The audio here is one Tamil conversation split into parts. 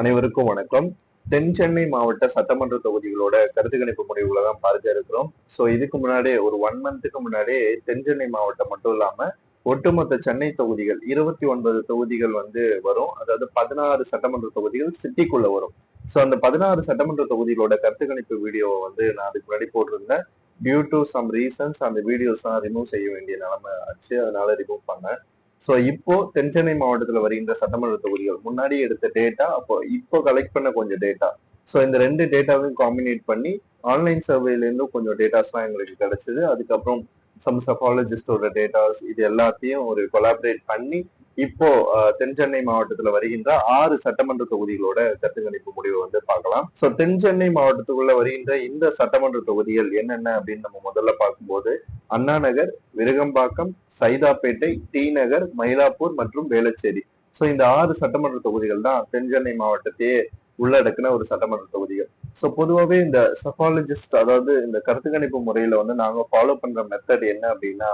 அனைவருக்கும் வணக்கம். தென் சென்னை மாவட்ட சட்டமன்ற தொகுதிகளோட கருத்து கணிப்பு முடிவுகளை தான் பார்க்க இருக்கிறோம். ஸோ இதுக்கு முன்னாடி ஒரு ஒன் மந்த்துக்கு முன்னாடியே தென் சென்னை மாவட்டம் மட்டும் இல்லாம ஒட்டுமொத்த சென்னை தொகுதிகள் இருபத்தி ஒன்பது தொகுதிகள் வந்து வரும். அதாவது பதினாறு சட்டமன்ற தொகுதிகள் சிட்டிக்குள்ள வரும். ஸோ அந்த பதினாறு சட்டமன்ற தொகுதிகளோட கருத்து கணிப்பு வீடியோவை வந்து நான் அதுக்கு முன்னாடி போட்டிருந்தேன். டியூ டு சம் ரீசன்ஸ் அந்த வீடியோஸ் ரிமூவ் செய்ய வேண்டிய நிலைமை ஆச்சு. அதனால ரிமூவ் பண்ணேன். ஸோ இப்போ தென்சென்னை மாவட்டத்தில் வருகின்ற சட்டமன்ற தொகுதிகள் முன்னாடி எடுத்த டேட்டா அப்போ இப்போ கலெக்ட் பண்ண கொஞ்சம் டேட்டா ஸோ இந்த ரெண்டு டேட்டாவையும் காம்பினேட் பண்ணி ஆன்லைன் சர்வேல கொஞ்சம் டேட்டாஸ்லாம் எங்களுக்கு கிடைச்சது. அதுக்கப்புறம் சம் சஃபாலஜிஸ்டோட டேட்டாஸ் இது எல்லாத்தையும் ஒரு கொலாபரேட் பண்ணி இப்போ தென்சென்னை தென் சென்னை மாவட்டத்துல வருகின்ற ஆறு சட்டமன்ற தொகுதிகளோட கருத்துக்கணிப்பு முடிவை வந்து பார்க்கலாம். ஸோ தென் சென்னை மாவட்டத்துக்குள்ள வருகின்ற இந்த சட்டமன்ற தொகுதிகள் என்னென்ன அப்படின்னு நம்ம முதல்ல பார்க்கும்போது அண்ணா நகர் விருகம்பாக்கம் சைதாப்பேட்டை டி நகர் மயிலாப்பூர் மற்றும் வேளச்சேரி. ஸோ இந்த ஆறு சட்டமன்ற தொகுதிகள் தான் தென் சென்னை மாவட்டத்தையே உள்ளடக்கின ஒரு சட்டமன்ற தொகுதிகள். ஸோ பொதுவாகவே இந்த சஃபாலஜிஸ்ட் அதாவது இந்த கருத்து கணிப்பு முறையில வந்து நாங்க ஃபாலோ பண்ற மெத்தட் என்ன அப்படின்னா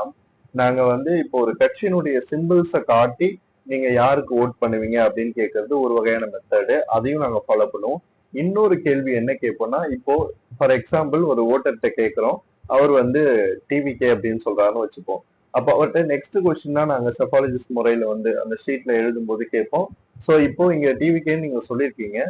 நாங்க வந்து இப்போ ஒரு கட்சியினுடைய சிம்பிள்ஸை காட்டி நீங்க யாருக்கு ஓட் பண்ணுவீங்க அப்படின்னு கேட்கறது ஒரு வகையான மெத்தடு அதையும் நாங்க ஃபாலோ பண்ணுவோம். இன்னொரு கேள்வி என்ன கேட்போம்னா இப்போ ஃபார் எக்ஸாம்பிள் ஒரு ஓட்டர்கிட்ட கேட்கிறோம் அவர் வந்து டிவிகே அப்படின்னு சொல்றாருன்னு வச்சுப்போம். அப்போ அவர்கிட்ட நெக்ஸ்ட் கொஸ்டின் தான் நாங்க செஃபாலஜிஸ்ட் முறையில வந்து அந்த ஷீட்ல எழுதும்போது கேட்போம் ஸோ இப்போ இங்க டிவிகேன்னு நீங்க சொல்லியிருக்கீங்க.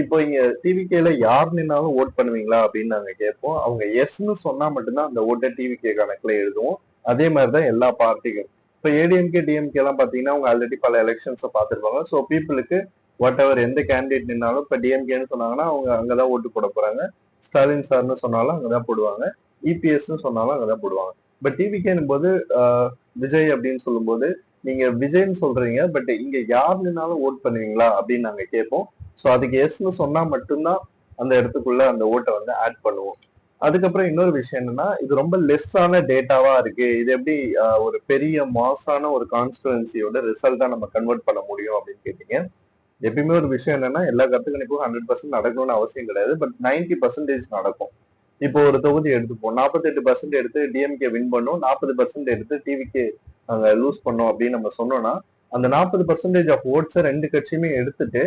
இப்போ இங்க டிவிகேல யார் நின்னாலும் ஓட் பண்ணுவீங்களா அப்படின்னு நாங்க கேட்போம் அவங்க எஸ்ன்னு சொன்னா மட்டும்தான் அந்த ஓட்டை டிவிகே கணக்குல எழுதுவோம். அதே மாதிரிதான் எல்லா பார்ட்டிக்கும் இப்போ ஏடிஎம்கே டிஎம்கே எல்லாம் பாத்தீங்கன்னா அவங்க ஆல்ரெடி பல எலெக்ஷன்ஸை பார்த்துருப்பாங்க ஸோ பீப்புளுக்கு வாட் எவர் எந்த கேண்டிடேட் நின்னாலும் இப்போ டிஎம்கேன்னு சொன்னாங்கன்னா அவங்க அங்கதான் ஓட்டு போட போறாங்க. ஸ்டாலின் சார்னு சொன்னாலும் அங்கதான் போடுவாங்க. இபிஎஸ்ன்னு சொன்னாலும் அங்கதான் போடுவாங்க. பட் டிவிகேனும் போது விஜய் அப்படின்னு சொல்லும்போது நீங்க விஜய்ன்னு சொல்றீங்க பட் இங்க யார் நின்னாலும் ஓட் பண்ணுவீங்களா அப்படின்னு நாங்க கேட்போம். ஸோ அதுக்கு எஸ்ன்னு சொன்னா மட்டும்தான் அந்த இடத்துக்குள்ள அந்த ஓட்டை வந்து ஆட் பண்ணுவோம். அதுக்கப்புறம் இன்னொரு விஷயம் என்னன்னா இது ரொம்ப லெஸ்ஸான டேட்டாவா இருக்கு. இது எப்படி ஒரு பெரிய மாசான ஒரு கான்ஸ்டுவன்சியோட ரிசல்ட்டா நம்ம கன்வெர்ட் பண்ண முடியும் அப்படின்னு கேட்டீங்க. எப்பயுமே ஒரு விஷயம் என்னன்னா எல்லா கருத்துக்கணிப்பும் ஹண்ட்ரட் பர்சன்ட் நடக்கணும்னு அவசியம் கிடையாது. பட் 90% பர்சன்டேஜ் நடக்கும். இப்போ ஒரு தொகுதி எடுத்துப்போம். நாற்பத்தெட்டு பர்சன்ட் எடுத்து டிஎம்கே வின் பண்ணும். நாற்பது பர்சன்ட் எடுத்து டிவிகே நாங்க லூஸ் பண்ணோம் அப்படின்னு நம்ம சொன்னோம்னா அந்த நாற்பது பர்சன்டேஜ் ஆஃப் ஓட்ஸை ரெண்டு கட்சியுமே எடுத்துட்டு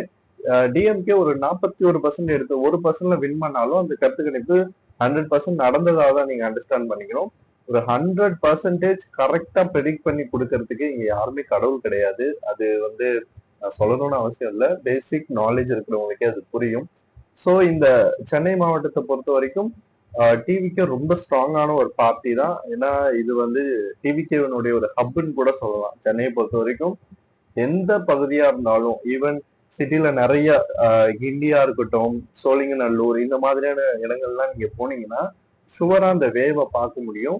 டிஎம்கே ஒரு நாற்பத்தி ஒரு பர்சன்ட் எடுத்து ஒரு பர்சன்ட்ல வின் பண்ணாலும் அந்த கருத்து கணிப்பு ஹண்ட்ரட் பர்சன்ட் நடந்ததாக தான் நீங்க அண்டர்ஸ்டாண்ட் பண்ணிக்கணும். ஒரு ஹண்ட்ரட் பர்சன்டேஜ் கரெக்டா ப்ரெடிக்ட் பண்ணி கொடுக்கறதுக்கு இங்க யாருமே கடவுள் கிடையாது. அது வந்து நான் சொல்லணும்னு அவசியம் இல்லை. பேசிக் நாலேஜ் இருக்கிறவங்களுக்கே அது புரியும். ஸோ இந்த சென்னை மாவட்டத்தை பொறுத்த வரைக்கும் டிவிக்கு ரொம்ப ஸ்ட்ராங்கான ஒரு பார்ட்டி தான். ஏன்னா இது வந்து டிவிகேவனுடைய ஒரு ஹப்னு கூட சொல்லலாம். சென்னையை பொறுத்த வரைக்கும் எந்த பகுதியா இருந்தாலும் ஈவன் சிட்டில நிறைய ஆஹ், கிண்டியா இருக்கட்டும் சோழிங்கநல்லூர் இந்த மாதிரியான இடங்கள்லாம் நீங்க போனீங்கன்னா சுவரா அந்த வேவை பார்க்க முடியும்.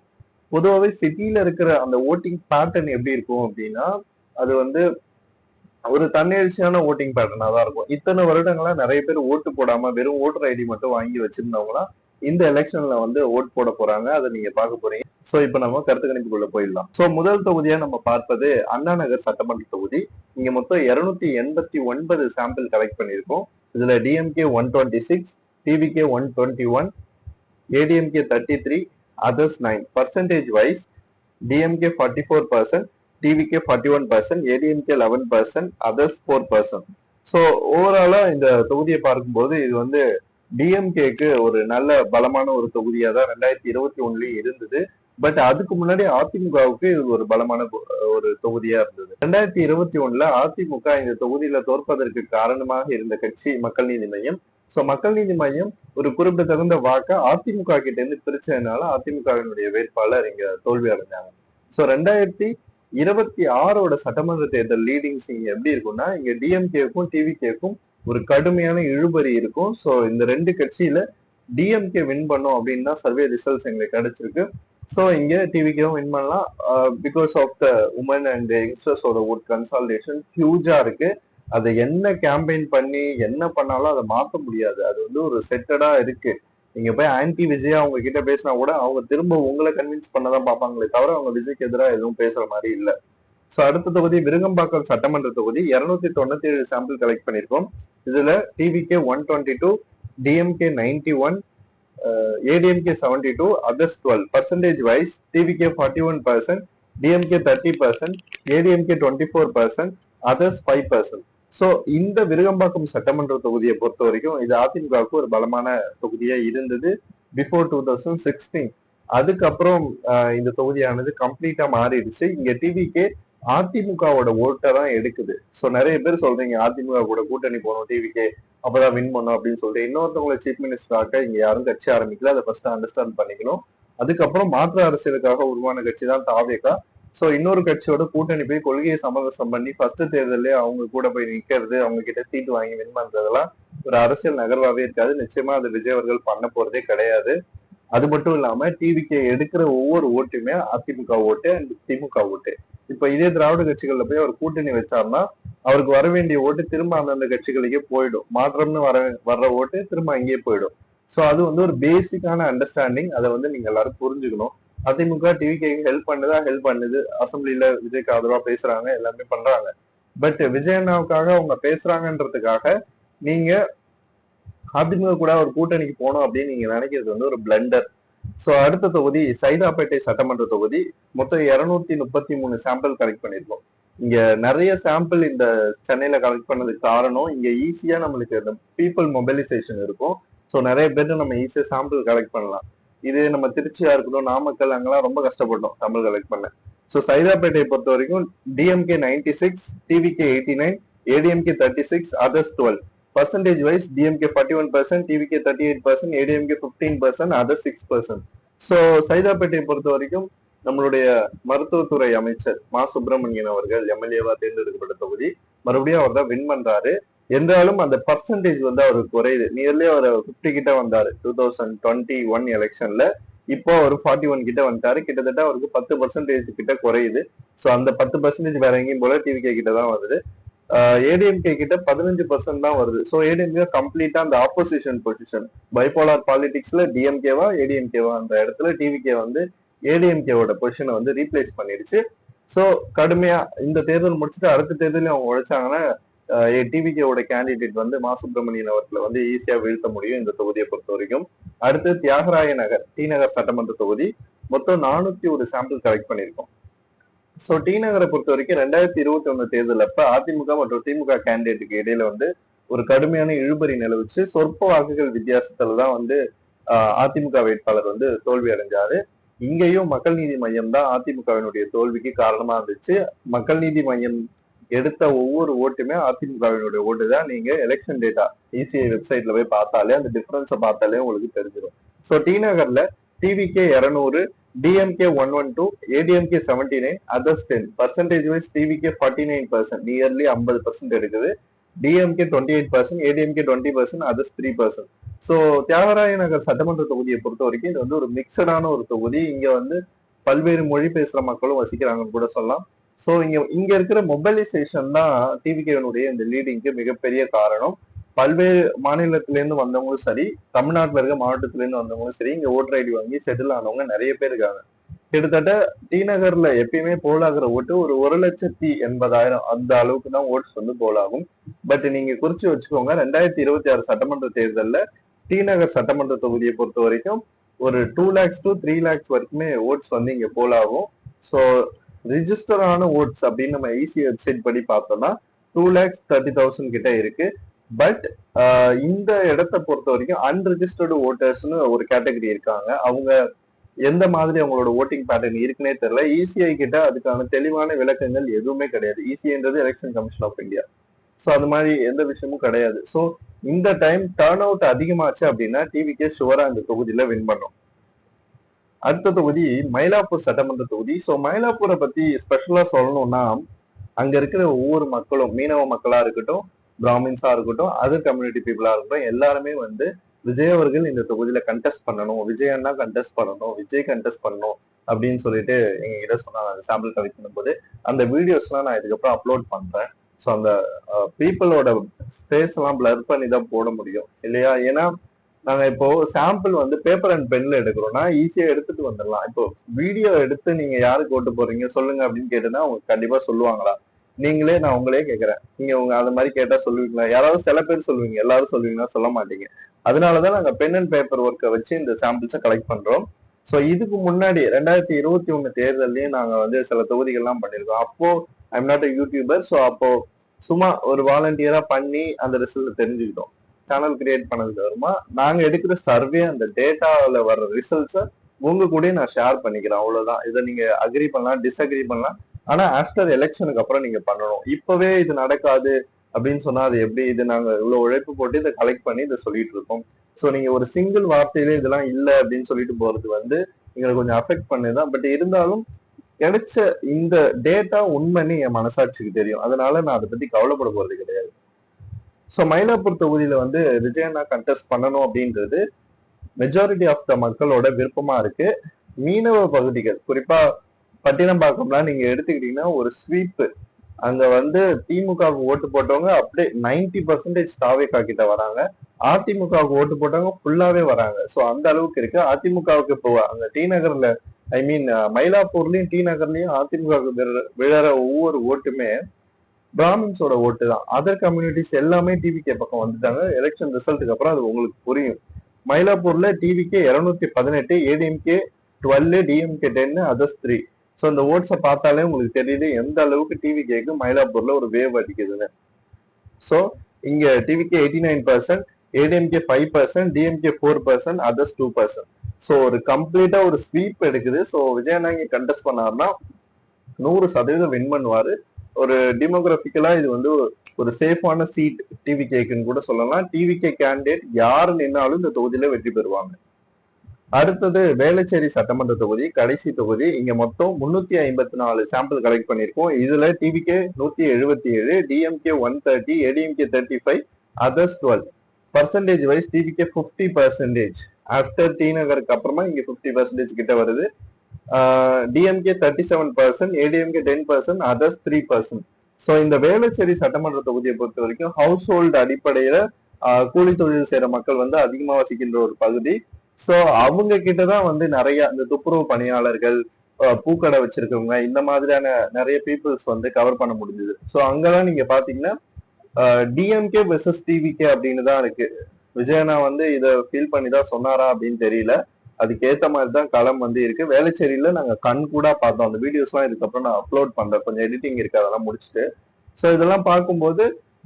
பொதுவாகவே சிட்டியில இருக்கிற அந்த ஓட்டிங் பேட்டர்ன் எப்படி இருக்கும் அப்படின்னா அது வந்து ஒரு தன்னெழுச்சியான ஓட்டிங் பேட்டர்னா தான் இருக்கும். இத்தனை வருடங்களா நிறைய பேர் ஓட்டு போடாம வெறும் ஓட்டர் ஐடி மட்டும் வாங்கி வச்சிருந்தவங்களாம் இந்த எலெக்ஷன்ல வந்து ஓட் போட போறாங்க. அதை நீங்க பார்க்க போறீங்க. சோ இப்ப நம்ம கருத்து கணிப்புக்குள்ள போயிடலாம். சோ முதல் தொகுதியா நம்ம பார்ப்பது அண்ணா நகர் சட்டமன்ற தொகுதி. இங்க மொத்தம் இருநூத்தி எண்பத்தி ஒன்பது சாம்பிள் கலெக்ட் பண்ணியிருக்கோம். இதுல DMK one twenty six TVK one twenty one ADMK thirty three others nine percentage wise DMK forty four percent TVK forty one percent ADMK eleven percent others four percent so ஓவராலா இந்த தொகுதியை பார்க்கும்போது இது வந்து டிஎம்கேக்கு ஒரு நல்ல பலமான ஒரு தொகுதியா தான் ரெண்டாயிரத்தி இருபத்தி ஒண்ணுலயும் இருந்தது. பட் அதுக்கு முன்னாடி அதிமுகவுக்கு இது ஒரு பலமான ஒரு தொகுதியா இருந்தது. ரெண்டாயிரத்தி இருபத்தி ஒண்ணுல அதிமுக இந்த தொகுதியில தோற்பதற்கு காரணமாக இருந்த கட்சி மக்கள் நீதி மையம். சோ மக்கள் நீதி மையம் ஒரு குறிப்பிடத்தகுந்த வாக்க அதிமுக கிட்ட இருந்து பிரிச்சதுனால அதிமுகவினுடைய வேட்பாளர் இங்க தோல்வி அடைஞ்சாங்க. சோ ரெண்டாயிரத்தி இருபத்தி ஆறோட சட்டமன்ற தேர்தல் லீடிங்ஸ் இங்க எப்படி இருக்கும்னா இங்க டிஎம்கேக்கும் டிவிகேக்கும் ஒரு கடுமையான இழுபறி இருக்கும். ஸோ இந்த ரெண்டு கட்சியில டிஎம்கே வின் பண்ணும் அப்படின்னு தான் சர்வே ரிசல்ட்ஸ் எங்களுக்கு கிடைச்சிருக்கு. ஸோ இங்க டிவிக்கும் வின் பண்ணலாம். Because of the women and யங்ஸ்டர்ஸோட vote consultation ஹியூஜா இருக்கு. அதை என்ன கேம்பெயின் பண்ணி என்ன பண்ணாலும் அதை மாற்ற முடியாது. அது வந்து ஒரு செட்டடா இருக்கு. நீங்க போய் ஆன்டி விஜயா அவங்க கிட்ட பேசினா கூட அவங்க திரும்ப உங்களை கன்வின்ஸ் பண்ணதான் பார்ப்பாங்களே தவிர அவங்க விஜய்க்கு எதிராக எதுவும் பேசுற மாதிரி இல்லை. ஸோ அடுத்த தொகுதி விருங்கம்பாக்கம் சட்டமன்ற தொகுதி. இருநூத்தி தொண்ணூத்தி ஏழு சாம்பிள் கலெக்ட் பண்ணியிருக்கோம் இதுல TVK one twenty two DMK ninety one ADMK seventy two others twelve percentage wise TVK forty one percent DMK thirty percent ADMK twenty four percent others five percent so இந்த விருகம்பாக்கம் சட்டமன்ற தொகுதியை பொறுத்த வரைக்கும் இது அதிமுகவுக்கு ஒரு பலமான தொகுதியா இருந்தது பிஃபோர் டூ தௌசண்ட் சிக்ஸ்டீன் அதுக்கப்புறம் uh, இந்த தொகுதியானது கம்ப்ளீட்டா மாறிடுச்சு. இங்க டிவிக்கே அதிமுகவோட ஓட்டை தான் எடுக்குது. சோ நிறைய பேர் சொல்றீங்க அதிமுக கூட கூட்டணி போகணும் டிவிக்கே அப்பதான் வின் பண்ணும் அப்படின்னு சொல்லிட்டு. இன்னொருத்தவங்களை சீஃப் மினிஸ்டர் ஆக்க இங்க யாரும் கட்சி ஆரம்பிக்கல. அதை ஃபர்ஸ்ட் அண்டர்ஸ்டாண்ட் பண்ணிக்கணும். அதுக்கப்புறம் மாற்று அரசியலுக்காக உருவான கட்சி தான் தாவேகா. சோ இன்னொரு கட்சியோட கூட்டணி போய் கொள்கையை சமரசம் பண்ணி ஃபர்ஸ்ட் தேர்தலே அவங்க கூட போய் நிக்கிறது அவங்க கிட்ட சீட் வாங்கி வின் பண்றதெல்லாம் ஒரு அரசியல் நகர்வாவே இருக்காது. நிச்சயமா அது விஜய் அவர்கள் பண்ண போறதே கிடையாது. அது மட்டும் இல்லாம டிவிக்கு எடுக்கிற ஒவ்வொரு ஓட்டுமே அதிமுக ஓட்டு அண்ட் திமுக ஓட்டு இப்ப இதே திராவிட கட்சிகள்ல போய் அவர் கூட்டணி வச்சார்னா அவருக்கு வர வேண்டிய ஓட்டு திரும்ப அந்தந்த கட்சிகளுக்கே போயிடும். மாற்றம்னு வர வர்ற ஓட்டு திரும்ப அங்கேயே போயிடும். சோ அது வந்து ஒரு பேசிக்கான அண்டர்ஸ்டாண்டிங் அதை வந்து நீங்க எல்லாரும் புரிஞ்சுக்கணும். அதிமுக டிவிக்கு ஹெல்ப் பண்ணுதா? ஹெல்ப் பண்ணுது. அசம்பிளில விஜய்க்கு ஆதரவா பேசுறாங்க. எல்லாமே பண்றாங்க. பட் விஜய் அண்ணாவுக்காக அவங்க பேசுறாங்கன்றதுக்காக நீங்க அதிமுக கூட ஒரு கூட்டணிக்கு போனோம் அப்படின்னு நீங்க நினைக்கிறது வந்து ஒரு பிளண்டர் சோ அடுத்த தொகுதி சைதாப்பேட்டை சட்டமன்ற தொகுதி. மொத்தம் இருநூத்தி முப்பத்தி மூணு சாம்பிள் கலெக்ட் பண்ணிருக்கோம். இங்க நிறைய சாம்பிள் இந்த சென்னையில கலெக்ட் பண்ணதுக்கு காரணம் இங்க ஈஸியா நம்மளுக்கு இந்த பீப்புள் மொபைலைசேஷன் இருக்கும். சோ நிறைய பேர் நம்ம ஈஸியா சாம்பிள் கலெக்ட் பண்ணலாம். இது நம்ம திருச்சியா இருக்கட்டும் நாமக்கல் அங்கெல்லாம் ரொம்ப கஷ்டப்பட்டோம் சாம்பிள் கலெக்ட் பண்ண. சோ சைதாப்பேட்டையை பொறுத்த வரைக்கும் DMK ninety six TVK eighty nine ADMK thirty six others twelve percentage wise DMK forty one percent TVK thirty eight percent ADMK fifteen percent other six percent so சைதாப்பேட்டையை பொறுத்த வரைக்கும் நம்மளுடைய மருத்துவத்துறை அமைச்சர் மா. சுப்பிரமணியன் அவர்கள் எம்எல்ஏவா தேர்ந்தெடுக்கப்பட்ட தொகுதி மறுபடியும் அவர் தான் வின் பண்றாரு. என்றாலும் அந்த பர்சன்டேஜ் வந்து அவருக்கு குறையுது. நியர்லி அவர் ஃபிஃப்டி கிட்ட வந்தாரு. டூ தௌசண்ட் டுவெண்ட்டி ஒன் எலெக்ஷன்ல இப்போ அவர் ஃபார்ட்டி ஒன் கிட்ட வந்துட்டாரு. கிட்டத்தட்ட அவருக்கு பத்து பர்சன்டேஜ் கிட்ட குறையுது. ஸோ அந்த பத்து பர்சன்டேஜ் வேற எங்கேயும் போல டிவிகே கிட்ட தான் வருது. ஏடிஎம்கே கிட்ட பதினஞ்சு பர்சன்ட் தான் வருது. ஸோ ஏடிஎம்கே கம்ப்ளீட்டா அந்த ஆப்போசிஷன் பொசிஷன் பைபோலார் பாலிடிக்ஸ்ல டிஎம்கேவா ஏடிஎம்கேவா அந்த இடத்துல டிவிகே வந்து ஏடிஎம்கேவோட பொசிஷனை வந்து ரீப்ளேஸ் பண்ணிடுச்சு. ஸோ கடுமையா இந்த தேர்தல் முடிச்சுட்டு அடுத்த தேர்தலையும் அவங்க உழைச்சாங்கன்னா டிவிகேவோட கேண்டிடேட் வந்து மா. சுப்பிரமணியன் அவர்களை வந்து ஈஸியா வீழ்த்த முடியும் இந்த தொகுதியை பொறுத்த வரைக்கும். அடுத்து தியாகராய நகர் டி நகர் சட்டமன்ற தொகுதி. மொத்தம் நானூத்தி ஒரு சாம்பிள் கலெக்ட் பண்ணியிருக்கோம். சோ டி நகரை பொறுத்த வரைக்கும் ரெண்டாயிரத்தி இருபத்தி ஒண்ணு தேர்தல் அப்ப அதிமுக மற்றும் திமுக கேண்டிடேட்டுக்கு இடையில வந்து ஒரு கடுமையான இழுபறி நிலவுச்சு. சொற்ப வாக்குகள் வித்தியாசத்துல தான் வந்து அதிமுக வேட்பாளர் வந்து தோல்வி அடைஞ்சாரு. இங்கேயும் மக்கள் நீதி மையம் தான் அதிமுகவினுடைய தோல்விக்கு காரணமா இருந்துச்சு. மக்கள் நீதி மையம் எடுத்த ஒவ்வொரு ஓட்டுமே அதிமுகவினுடைய ஓட்டு தான். நீங்க எலெக்ஷன் டேட்டா இசிஐ வெப்சைட்ல போய் பார்த்தாலே அந்த டிஃபரன்ஸை பார்த்தாலே உங்களுக்கு தெரிஞ்சிடும் ஸோ டி நகர்ல டிவிகே இரநூறு DMK one one two ADMK seventy nine others ten percentage wise TVK forty nine percent nearly ஐம்பது பர்சன்ட் எடுக்குது. DMK twenty eight percent ADMK twenty percent others three percent so Thyagaraya Nagar சட்டமன்ற தொகுதியை பொறுத்த வரைக்கும் இது வந்து ஒரு மிக்சடான ஒரு தொகுதி. இங்க வந்து பல்வேறு மொழி பேசுற மக்களும் வசிக்கிறாங்கன்னு கூட சொல்லலாம். ஸோ இங்க இங்க இருக்கிற மொபைலைசேஷன் தான் டிவிகேனுடைய இந்த லீடிங்க்கு மிகப்பெரிய காரணம். பல்வேறு மாநிலத்திலேருந்து வந்தவங்களும் சரி தமிழ்நாட்டில் இருக்க மாவட்டத்திலேருந்து வந்தவங்களும் சரி இங்கே ஓட்டர் ஐடி வாங்கி செட்டில் ஆனவங்க நிறைய பேர் இருக்காங்க. கிட்டத்தட்ட டி நகர்ல எப்பயுமே போலாகிற ஓட்டு ஒரு ஒரு லட்சத்தி எண்பதாயிரம் அந்த அளவுக்கு தான் ஓட்ஸ் வந்து போல் ஆகும் பட் நீங்க குறிச்சு வச்சுக்கோங்க ரெண்டாயிரத்தி இருபத்தி ஆறு சட்டமன்ற தேர்தலில் டி நகர் சட்டமன்ற தொகுதியை பொறுத்த வரைக்கும் ஒரு two lakhs to three lakhs வரைக்குமே ஓட்ஸ் வந்து இங்க போலாகும். ஸோ ரிஜிஸ்டர் ஆன ஓட்ஸ் அப்படின்னு நம்ம ஈஸி வெப்சைட் படி பார்த்தோம்னா டூ லேக்ஸ் தேர்ட்டி தௌசண்ட் கிட்ட இருக்கு. பட் uh, இந்த இடத்த பொறுத்த வரைக்கும் அன்ரிஜிஸ்டர்டு ஓட்டர்ஸ்னு ஒரு கேட்டகரி இருக்காங்க. அவங்க எந்த மாதிரி அவங்களோட ஓட்டிங் பேட்டர்ன் இருக்குன்னே தெரியல. இசிஐ கிட்ட அதுக்கான தெளிவான விளக்கங்கள் எதுவுமே கிடையாது. இசிஐன்றது election commission of India so அது மாதிரி எந்த விஷயமும் கிடையாது. ஸோ இந்த டைம் டேர்ன் அவுட் அதிகமாச்சு அப்படின்னா டிவிகே ஷுவரா அந்த தொகுதியில வின் பண்ணும். அடுத்த தொகுதி மயிலாப்பூர் சட்டமன்ற தொகுதி. ஸோ மயிலாப்பூரை பத்தி ஸ்பெஷலா சொல்லணும்னா அங்க இருக்கிற ஒவ்வொரு மக்களும் மீனவ மக்களா இருக்கட்டும் பிராமின்ஸா இருக்கட்டும் அதர் கம்யூனிட்டி பீப்புளா இருக்கட்டும் எல்லாருமே வந்து விஜய் அவர்கள் இந்த தொகுதியில கண்டெஸ்ட் பண்ணணும் விஜய் அண்ணா கண்டெஸ்ட் பண்ணணும் விஜய் கண்டெஸ்ட் பண்ணணும் அப்படின்னு சொல்லிட்டு எங்க கிட்ட சொன்னாங்க சாம்பிள் கலெக்ட் பண்ணும்போது அந்த வீடியோஸ்லாம் நான் இதுக்கப்புறம் அப்லோட் பண்றேன். ஸோ அந்த பீப்புளோட ஸ்பேஸ் எல்லாம் பிளர் பண்ணி தான் போட முடியும் இல்லையா? ஏன்னா நாங்க இப்போ சாம்பிள் வந்து பேப்பர் அண்ட் பென்ல எடுக்கிறோம்னா ஈஸியா எடுத்துட்டு வந்துடலாம். இப்போ வீடியோ எடுத்து நீங்க யாருக்கு ஓட்டு போறீங்க சொல்லுங்க அப்படின்னு கேட்டுனா அவங்க கண்டிப்பா சொல்லுவாங்களா? நீங்களே நான் உங்களே கேக்குறேன். நீங்க உங்க அது மாதிரி கேட்டா சொல்லுவீங்களா? யாராவது சில பேர் சொல்லுவீங்க. எல்லாரும் சொல்லுவீங்கன்னா சொல்ல மாட்டீங்க. அதனாலதான் நாங்க பென் அண்ட் பேப்பர் ஒர்க்கை வச்சு இந்த சாம்பிள்ஸை கலெக்ட் பண்றோம். சோ இதுக்கு முன்னாடி ரெண்டாயிரத்தி இருபத்தி ஒண்ணு தேர்தல்லையும் நாங்க வந்து சில தொகுதிகள்லாம் பண்ணிருக்கோம். அப்போ I'm not a YouTuber so அப்போ சும்மா ஒரு வாலண்டியரா பண்ணி அந்த ரிசல்ட் தெரிஞ்சுக்கிட்டோம். சேனல் கிரியேட் பண்ணதுக்கு அப்புறமா நாங்க எடுக்கிற சர்வே அந்த டேட்டாவில் வர்ற ரிசல்ட்ஸை உங்க கூட நான் ஷேர் பண்ணிக்கிறேன். அவ்வளவுதான். இதை நீங்க அக்ரி பண்ணலாம் டிஸ்அக்ரி பண்ணலாம். ஆனா ஆஃப்டர் எலெக்ஷனுக்கு அப்புறம் நீங்க பண்ணணும். இப்பவே இது நடக்காது அப்படின்னு சொன்னா அது எப்படி? இது நாங்க இவ்வளவு உழைப்பு போட்டு இதை கலெக்ட் பண்ணி இதை சொல்லிட்டு இருக்கோம். சோ நீங்க ஒரு சிங்கிள் வார்த்தையில இதெல்லாம் இல்ல அப்படின்னு சொல்லிட்டு போறது வந்து எங்களை கொஞ்சம் அஃபெக்ட் பண்ணுதான் பட் இருந்தாலும் கிடைச்ச இந்த டேட்டா உண்மைன்னு என் மனசாட்சிக்கு தெரியும். அதனால நான் அதை பத்தி கவலைப்பட போறது கிடையாது. ஸோ மயிலாப்பூர் தொகுதியில வந்து விஜயண்ணா கண்டெஸ்ட் பண்ணணும் அப்படின்றது மெஜாரிட்டி ஆஃப் த மக்களோட விருப்பமா இருக்கு. மீனவ பகுதிகள் குறிப்பா பட்டினம்பாக்கம்லாம் நீங்க எடுத்துக்கிட்டீங்கன்னா ஒரு ஸ்வீப் அங்க வந்து திமுகவுக்கு ஓட்டு போட்டவங்க அப்படியே நைன்டி பர்சன்டேஜ் தாவேக்கா கிட்ட வராங்க. அதிமுகவுக்கு ஓட்டு போட்டவங்க ஃபுல்லாவே வராங்க. ஸோ அந்த அளவுக்கு இருக்கு. அதிமுகவுக்கு இப்போ அங்க டி நகர்ல ஐ மீன் மயிலாப்பூர்லயும் டி நகர்லயும் அதிமுகவுக்கு விழற- ஒவ்வொரு ஓட்டுமே பிராமின்ஸோட ஓட்டு தான். அதர் கம்யூனிட்டிஸ் எல்லாமே டிவிகே பக்கம் வந்துட்டாங்க. எலெக்ஷன் ரிசல்ட்டுக்கு அப்புறம் அது உங்களுக்கு புரியும். மயிலாப்பூர்ல டிவிகே இருநூத்தி பதினெட்டு ADMK twelve DMK ten others three so இந்த ஓட்ஸை பார்த்தாலே உங்களுக்கு தெரியுது எந்த அளவுக்கு டிவி கேக்கு மயிலாப்பூர்ல ஒரு வேவ் அடிக்குதுன்னு. ஸோ இங்க டிவிக்கு eighty nine percent ADMK five percent DMK four percent others two percent so ஒரு கம்ப்ளீட்டா ஒரு ஸ்வீப் எடுக்குது. ஸோ விஜயநாயகி கண்டஸ்ட் பண்ணார்னா நூறு சதவீதம் வின் பண்ணுவாரு. ஒரு டெமோகிராபிக்கலா இது வந்து ஒரு சேஃபான சீட் டிவி கேக்குன்னு கூட சொல்லலாம். டிவி கே கேண்டிடேட் யாரு நின்னாலும் இந்த தொகுதியில வெற்றி பெறுவாங்க. அடுத்தது வேளச்சேரி சட்டமன்ற தொகுதி கடைசி தொகுதி. இங்க மொத்தம் முன்னூத்தி ஐம்பத்தி நாலு சாம்பிள் கலெக்ட் பண்ணிருக்கோம் இதுல டிவிகே நூத்தி எழுபத்தி ஏழு DMK one thirty ADMK thirty five others twelve percentage wise TVK fifty percentage after T நகருக்கு அப்புறமா இங்க ஃபிஃப்டி பர்சன்டேஜ் கிட்ட வருது. DMK thirty seven percent ADMK ten percent others three percent so இந்த வேளச்சேரி சட்டமன்ற தொகுதியை பொறுத்த வரைக்கும் ஹவுஸ் ஹோல்டு அடிப்படையில கூலி தொழில் செய்யற மக்கள் வந்து அதிகமாக வசிக்கின்ற ஒரு பகுதி. ஸோ அவங்க கிட்டதான் வந்து நிறைய இந்த துப்புரவு பணியாளர்கள் பூக்கடை வச்சிருக்கவங்க இந்த மாதிரியான நிறைய பீப்புள்ஸ் வந்து கவர் பண்ண முடிஞ்சது. ஸோ அங்கெல்லாம் நீங்க பாத்தீங்கன்னா டிஎம்கே வெர்சஸ் டிவிகே அப்படின்னு தான் இருக்கு. விஜயனா வந்து இதை ஃபீல் பண்ணி தான் சொன்னாரா அப்படின்னு தெரியல. அதுக்கேற்ற மாதிரி தான் களம் வந்து இருக்கு. வேலைச்சேரியில நாங்க கண் கூட பார்த்தோம். அந்த வீடியோஸ்லாம் இதுக்கப்புறம் நான் அப்லோட் பண்றேன். கொஞ்சம் எடிட்டிங் இருக்கு அதெல்லாம் முடிச்சுட்டு. ஸோ இதெல்லாம் பார்க்கும்போது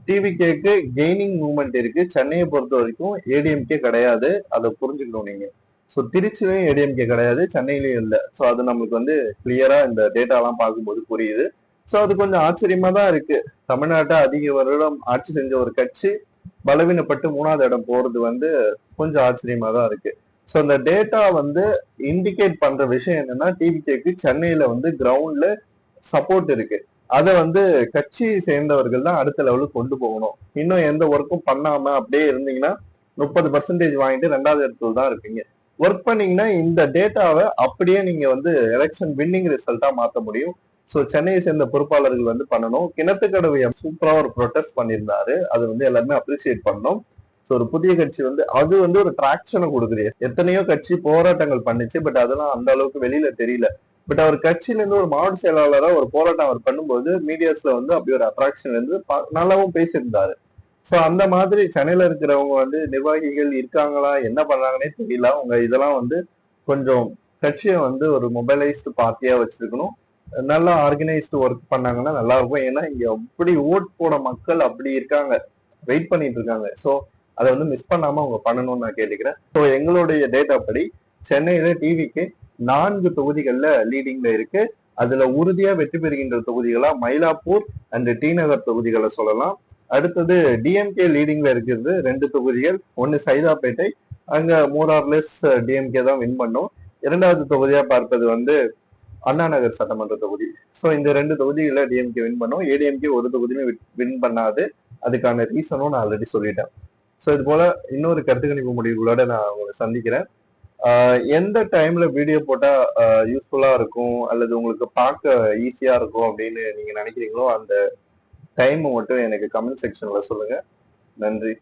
டிவிகேக்கு கெய்னிங் மூமெண்ட் இருக்கு. சென்னையை பொறுத்த வரைக்கும் ஏடிஎம்கே கிடையாது. அதை புரிஞ்சுக்கணும் நீங்க. ஸோ திருச்சிலையும் ஏடிஎம்கே கிடையாது சென்னையிலையும் இல்லை. ஸோ அது நம்மளுக்கு வந்து கிளியரா இந்த டேட்டாலாம் பார்க்கும்போது புரியுது. ஸோ அது கொஞ்சம் ஆச்சரியமா தான் இருக்கு. தமிழ்நாட்டை அதிக வருடம் ஆட்சி செஞ்ச ஒரு கட்சி பலவீனப்பட்டு மூணாவது இடம் போறது வந்து கொஞ்சம் ஆச்சரியமா தான் இருக்கு. ஸோ அந்த டேட்டா வந்து இண்டிகேட் பண்ற விஷயம் என்னன்னா டிவிகேக்கு சென்னையில வந்து கிரவுண்ட்ல சப்போர்ட் இருக்கு. அதை வந்து கட்சி சேர்ந்தவர்கள் தான் அடுத்த லெவலுக்கு கொண்டு போகணும். இன்னும் எந்த ஒர்க்கும் பண்ணாம அப்படியே இருந்தீங்கன்னா முப்பது பர்சன்டேஜ் வாங்கிட்டு ரெண்டாவது இடத்துல தான் இருப்பீங்க. ஒர்க் பண்ணீங்கன்னா இந்த டேட்டாவை அப்படியே நீங்க வந்து எலெக்ஷன் வின்னிங் ரிசல்ட்டா மாத்த முடியும். ஸோ சென்னையை சேர்ந்த பொறுப்பாளர்கள் வந்து பண்ணணும். கிணத்துக்கடவை சூப்பரா ஒரு ப்ரொடெஸ்ட் பண்ணியிருந்தாரு. அது வந்து எல்லாருமே அப்ரிசியேட் பண்ணோம். ஸோ ஒரு புதிய கட்சி வந்து அது வந்து ஒரு ட்ராக்ஷனை கொடுக்குது. எத்தனையோ கட்சி போராட்டங்கள் பண்ணுச்சு. பட் அதெல்லாம் அந்த அளவுக்கு வெளியில தெரியல. பட் அவர் கட்சியில இருந்து ஒரு மாவட்ட செயலாளரா ஒரு போராட்டம் அவர் பண்ணும்போது மீடியாஸ்ல வந்து அப்படி ஒரு அட்ராக்ஷன் இருந்து பா- நல்லாவும் பேசியிருந்தாரு. சோ அந்த மாதிரி சென்னையில இருக்கிறவங்க வந்து நிர்வாகிகள் இருக்காங்களா? என்ன பண்றாங்கன்னே தெரியல. அவங்க இதெல்லாம் வந்து கொஞ்சம் கட்சியை வந்து ஒரு மொபைலைஸ்டு பார்ட்டியா வச்சிருக்கணும். நல்லா ஆர்கனைஸ்டு ஒர்க் பண்ணாங்கன்னா நல்லா இருக்கும் ஏன்னா இங்க அப்படி ஓட் போட மக்கள் அப்படி இருக்காங்க. வெயிட் பண்ணிட்டு இருக்காங்க. சோ அதை வந்து மிஸ் பண்ணாம அவங்க பண்ணணும்னு நான் கேட்டுக்கிறேன். ஸோ எங்களுடைய டேட்டா படி சென்னையில டிவிக்கு நான்கு தொகுதிகள்ல லீடிங்ல இருக்கு. அதுல உறுதியா வெற்றி பெறுகின்ற தொகுதிகளா மயிலாப்பூர் அண்ட் டி நகர் தொகுதிகளை சொல்லலாம். அடுத்தது டிஎம்கே லீடிங்ல இருக்கிறது ரெண்டு தொகுதிகள். ஒன்னு சைதாப்பேட்டை அங்க மோரார்லெஸ் டிஎம்கே தான் வின் பண்ணும். இரண்டாவது தொகுதியா பார்ப்பது வந்து அண்ணா நகர் சட்டமன்ற தொகுதி. ஸோ இந்த ரெண்டு தொகுதிகளை டிஎம்கே வின் பண்ணும். ஏடிஎம்கே ஒரு தொகுதியுமே வின் பண்ணாது. அதுக்கான ரீசனும் நான் ஆல்ரெடி சொல்லிட்டேன். ஸோ இது போல இன்னொரு கருத்து கணிப்பு முடிவுகளோட நான் உங்களை சந்திக்கிறேன். எந்த டைம்ல வீடியோ போட்டா யூஸ்ஃபுல்லா இருக்கும்? அல்லது உங்களுக்கு பார்க்க ஈஸியா இருக்கும் அப்படின்னு நீங்க நினைக்கிறீங்களோ அந்த டைம் மட்டும் எனக்கு கமெண்ட் செக்ஷன்ல சொல்லுங்க. நன்றி.